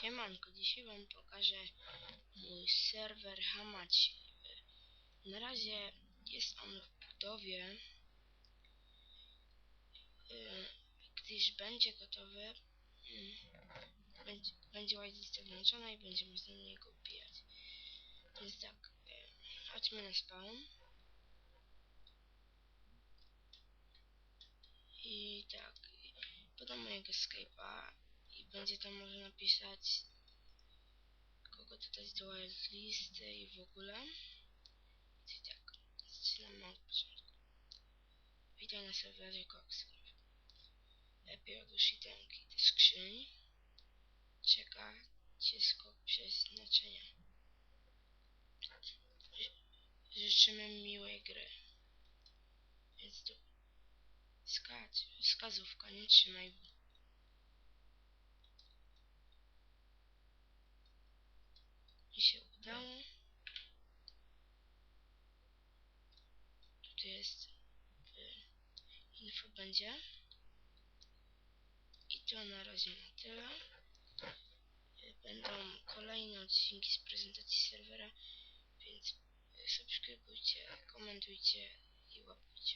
Siemanko, dzisiaj wam pokażę mój serwer Hamachi. Na razie jest on w budowie, y, gdyż będzie gotowy, mm, będzie, whitelista włączona i będzie można na niego wbijać. Więc tak, y, chodźmy na spawn. I tak, podam mojego i będzie tam można napisać kogo dodać do listy i w ogóle. I tak, zaczynamy od początku. Witaj na serwerze Cox. Lepiej odłóż itemki do skrzyni. Czeka cię skok przeznaczenia. Ży- Życzymy miłej gry. Więc tu skacz, wskazówka, nie trzymaj Udało. Tutaj jest y, info będzie. I to na razie na tyle. Y, Będą kolejne odcinki z prezentacji serwera, więc y, subskrybujcie, komentujcie i łapujcie.